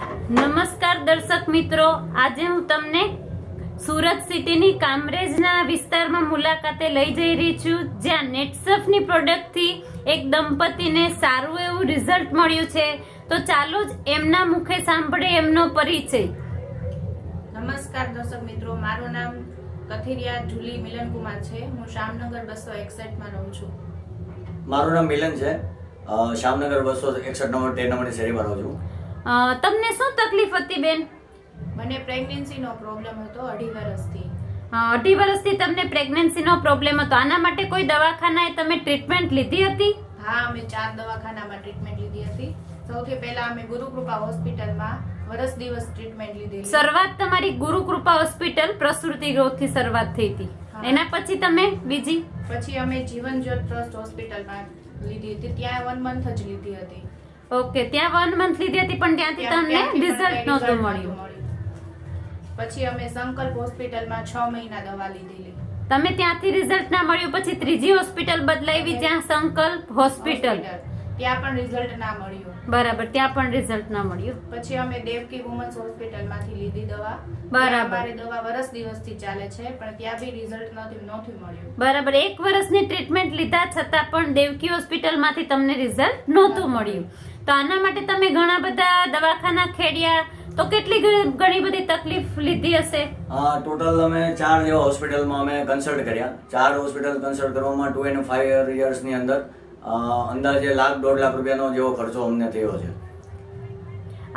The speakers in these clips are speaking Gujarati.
નમસ્કાર દર્શક મિત્રો. આજે હું તમને સુરત સિટીની કામરેજના વિસ્તારમાં મુલાકાતે લઈ જઈ રહી છું જ્યાં નેટસફની પ્રોડક્ટથી એક દંપતીને સારું એવું રિઝલ્ટ મળ્યું છે. તો ચાલો જ એમના મુખે સાંભળે એમનો પરિચય. નમસ્કાર દર્શક મિત્રો મારું નામ કથિરિયા જુલી મિલનકુમાર છે. હું શામનગર બસો એકસઠમાં રહું છું. મારું નામ મિલન છે. શામનગર બસો એકસઠ નંબર તેર નંબરની શેરીમાં રહું છું. તમને શું તકલીફ હતી બેન? મને પ્રેગ્નન્સીનો પ્રોબ્લેમ હતો અઢી વર્ષથી. અઢી વર્ષથી તમને પ્રેગ્નન્સીનો પ્રોબ્લેમ હતો. આના માટે કોઈ દવાખાનાએ તમે ટ્રીટમેન્ટ લીધી હતી? હા અમે ચાર દવાખાનામાં ટ્રીટમેન્ટ લીધી હતી. સૌથી પહેલા અમે ગુરુકૃપા હોસ્પિટલમાં વરસ દિવસ ટ્રીટમેન્ટ લીધી શરૂઆત તમારી ગુરુકૃપા હોસ્પિટલ પ્રસૂતિ ગૃહથી શરૂઆત થઈ હતી. એના પછી તમે બીજી? પછી અમે જીવન જ્યોત ટ્રસ્ટ હોસ્પિટલમાં લીધી હતી. ત્યાં વન મંથ જ લીધી હતી. ઓકે ત્યાં વન મંથ લીધી હતી પણ ત્યાંથી ત્યાં- તમને રિઝલ્ટ નહોતું મળ્યું. પછી અમે સંકલ્પ હોસ્પિટલમાં છ મહિના દવા લીધેલી તમે ત્યાંથી રિઝલ્ટ ના મળ્યું પછી ત્રીજી હોસ્પિટલ બદલાવી જ્યાં સંકલ્પ હોસ્પિટલ. ત્યાં પણ રિઝલ્ટ ના મળ્યું. બરાબર ત્યાં પણ રિઝલ્ટ ના મળ્યું. પછી અમે દેવકી વુમન્સ હોસ્પિટલમાંથી લીધી દવા. બરાબર. દવા વરસ દિવસથી ચાલે છે પણ ત્યાં બી રિઝલ્ટ નથી નથી મળ્યું. બરાબર એક વર્ષની ટ્રીટમેન્ટ લીધા છતાં પણ દેવકી હોસ્પિટલમાંથી તમને રિઝલ્ટ નહોતું મળ્યું. તો આના માટે તમે ઘણા બધા દવાખાના ખેડ્યા તો કેટલી ઘણી બધી તકલીફ લીધી હશે? ટોટલ અમે ચાર જેવા હોસ્પિટલમાં અમે કન્સલ્ટ કર્યા. ચાર હોસ્પિટલ કન્સલ્ટ કરવામાં ટુ એન્ડ ફાઈવ યર્સની અંદર અંદાજે લાખ દોઢ લાખ રૂપિયાનો જેવો ખર્ચો અમને થયો છે.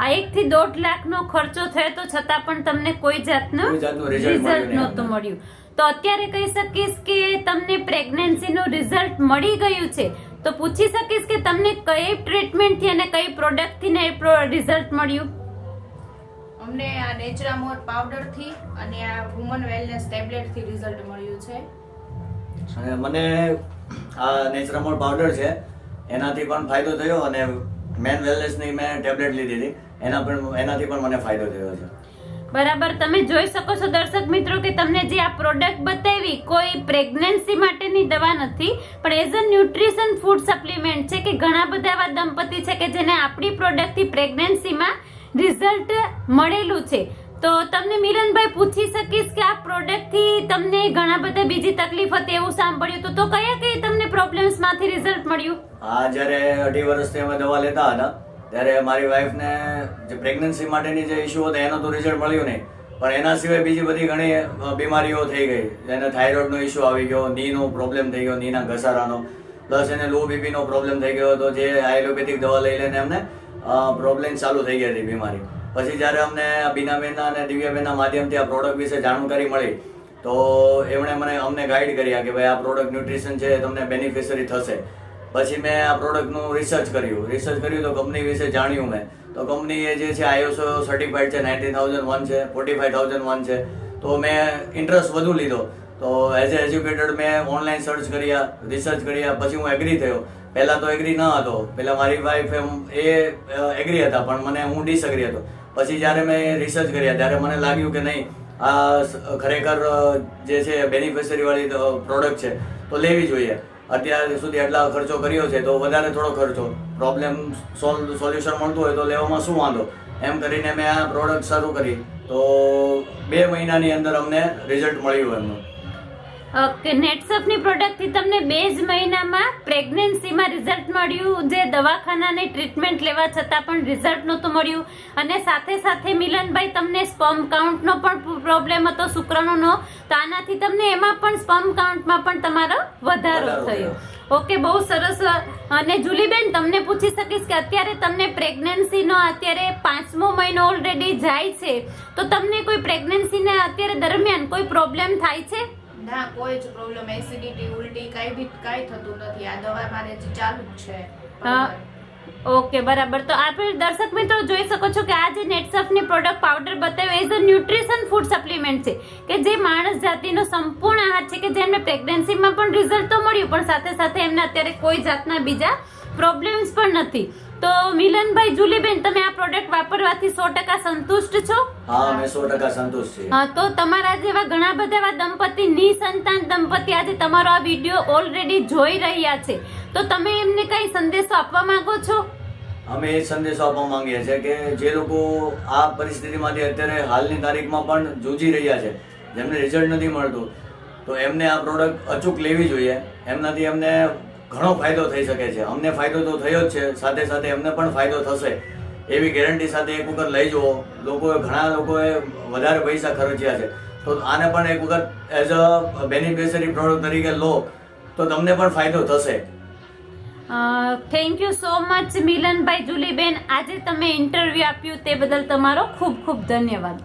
આ એક થી દોઢ લાખ નો ખર્ચો થયો તો છતાં પણ તમને કોઈ જાતનું રિઝલ્ટ નહોતું મળ્યું. તો અત્યારે કહી શકીશ કે તમને પ્રેગ્નન્સી નું રિઝલ્ટ મળી ગયું છે. તો પૂછી શકીશ કે તમને કઈ ટ્રીટમેન્ટથી અને કઈ પ્રોડક્ટથી ને રિઝલ્ટ મળ્યું? અમને આ નેચરામોર પાવડરથી અને આ વુમન વેલનેસ ટેબ્લેટથી રિઝલ્ટ મળ્યું છે. અને મને આ નેચરામોર પાવડર છે એનાથી પણ ફાયદો થયો અને મેન વેલનેસની મેં ટેબ્લેટ લીધી હતી. એના પણ એનાથી પણ મને ફાયદો થયો છે. બરાબર, તમે જોઈ શકો છો દર્શક મિત્રો કે તમને જે આ પ્રોડક્ટ બતાવી, કોઈ પ્રેગ્નન્સી માટેની દવા નથી, પણ as a nutrition food supplement છે કે ઘણા બધા એવા દંપતી છે કે જેને આપણી પ્રોડક્ટથી પ્રેગ્નન્સીમાં રિઝલ્ટ મળેલું છે. તો તમને મિલનભાઈ પૂછી શકીશ કે આ પ્રોડક્ટથી તમને ઘણા બધા બીજી તકલીફ હતી એવું સાંભળ્યું હતું. તો કયા કઈ તમને પ્રોબ્લેમ્સમાંથી રિઝલ્ટ મળ્યું? હા, જ્યારે અઢી વર્ષથી અમે દવા લેતા હતા ત્યારે મારી વાઈફને જે પ્રેગ્નન્સી માટેની જે ઇસ્યુ હતો, એનો તો રિઝલ્ટ મળ્યું નહીં. પણ એના સિવાય બીજી બધી ઘણી બીમારીઓ થઈ ગઈ. એને થાઇરોઇડનો ઇસ્યુ આવી ગયો, નીનો પ્રોબ્લેમ થઈ ગયો, નીના ઘસારાનો. પ્લસ એને લો બીપીનો પ્રોબ્લેમ થઈ ગયો હતો, જે આયુર્વેદિક દવા લઈ લઈને એમને પ્રોબ્લેમ ચાલુ થઈ ગઈ હતી બીમારી. પછી જ્યારે અમને બીનાબેનના અને દિવ્યાબેનના માધ્યમથી આ પ્રોડક્ટ વિશે જાણકારી મળી, તો એમણે મને અમને ગાઈડ કર્યા કે ભાઈ આ પ્રોડક્ટ ન્યુટ્રિશન છે, તમને બેનિફિશરી થશે. પછી મેં આ પ્રોડક્ટનું રિસર્ચ કર્યું. રિસર્ચ કર્યું તો કંપની વિશે જાણ્યું મેં. તો કંપની જે છે આઈઓસો સર્ટિફાઈડ છે નાઇન્ટીન થાઉઝન્ડ વન છે ફોર્ટી ફાઈવ થાઉઝન્ડ વન છે. તો મેં ઇન્ટરેસ્ટ વધુ લીધો. તો એઝ એ એજ્યુકેટેડ મેં ઓનલાઈન સર્ચ કર્યા રિસર્ચ કર્યા, પછી હું એગ્રી થયો. પહેલાં તો એગ્રી ન હતો. પહેલાં મારી વાઈફ એમ એ એગ્રી હતા, પણ મને હું ડિસએગ્રી હતો. પછી જ્યારે મેં રિસર્ચ કર્યા, ત્યારે મને લાગ્યું કે નહીં, આ ખરેખર જે છે બેનિફિશરીવાળી પ્રોડક્ટ છે, તો લેવી જોઈએ. અત્યાર સુધી એટલા ખર્ચો કર્યો છે, તો વધારે થોડો ખર્ચો. પ્રોબ્લેમ સોલ્યુશન મળતું હોય તો લેવામાં શું વાંધો? એમ કરીને મેં આ પ્રોડક્ટ શરૂ કરી. તો બે મહિનાની અંદર અમને રિઝલ્ટ મળ્યું એમનું. ઓકે નેટસફની પ્રોડક્ટથી તમને બે જ મહિનામાં પ્રેગ્નન્સીમાં રિઝલ્ટ મળ્યું. જે દવાખાનાની ટ્રીટમેન્ટ લેવા છતાં પણ રિઝલ્ટ નહોતું મળ્યું. અને સાથે સાથે મિલનભાઈ તમને સ્પમ કાઉન્ટનો પણ પ્રોબ્લેમ હતો શુક્રાણુનો. તો આનાથી તમને એમાં પણ સ્પમ કાઉન્ટમાં પણ તમારો વધારો થયો. ઓકે બહુ સરસ. અને જુલીબેન તમને પૂછી શકીશ કે અત્યારે તમને પ્રેગ્નન્સીનો અત્યારે પાંચમો મહિનો ઓલરેડી જાય છે. તો તમને કોઈ પ્રેગ્નન્સીને અત્યારે દરમિયાન કોઈ પ્રોબ્લેમ થાય છે? ના, કોઈ જ પ્રોબ્લેમ એસિડિટી ઉલટી, કાંઈ બી, કાંઈ થતું નથી. આ દવા મારે ચાલુ છે. હા. ઓકે, બરાબર. તો આપણે દર્શક મિત્રો જોઈ શકો છો કે આ જે નેટસફની પ્રોડક્ટ પાવડર બતાવ્યો as a nutrition food supplement છે. કે જે માણસ જાતિનો સંપૂર્ણ આહાર છે કે જેમને પ્રેગ્નન્સીમાં પણ રિઝલ્ટ તો મળ્યું, પણ સાથે સાથે એમને અત્યારે કોઈ જાતના બીજા પ્રોબ્લેમ્સ પણ નથી. તો મિલનભાઈ જુલીબેન તમે આ પ્રોડક્ટ વાપરવાથી સો ટકા સંતુષ્ટ છો? હા અમે સો ટકા સંતુષ્ટ છીએ. હા તો તમારા જેવા ઘણા બધા એવા દંપતી નિસંતાન દંપતી આજે તમારો આ વીડિયો ઓલરેડી જોઈ રહ્યા છે. તો તમે એમને કઈ સંદેશો આપવા માંગો છો? અમે એ સંદેશો આપવા માંગીએ છીએ કે જે લોકો આ પરિસ્થિતિમાંથી અત્યારે હાલની તારીખમાં પણ જૂજી રહ્યા છે જેમને રિઝલ્ટ નથી મળતું તો એમને આ પ્રોડક્ટ અચૂક લેવી જોઈએ. એમનાથી એમને ઘણો ફાયદો થઈ શકે છે. અમને ફાયદો તો થયો જ છે. સાથે સાથે એમને પણ ફાયદો થશે. એવી ગેરંટી સાથે એક વખત લઈ જુઓ. લોકોએ ઘણા લોકોએ વધારે પૈસા ખર્ચ્યા છે. તો આને પણ એક વખત એઝ અ બેનિફિશરી પ્રોડક્ટ તરીકે લો, તો તમને પણ ફાયદો થશે. થેન્ક યુ સો મચ મિલનભાઈ જુલીબેન. આજે તમે ઇન્ટરવ્યુ આપ્યું તે બદલ તમારો ખૂબ ખૂબ ધન્યવાદ.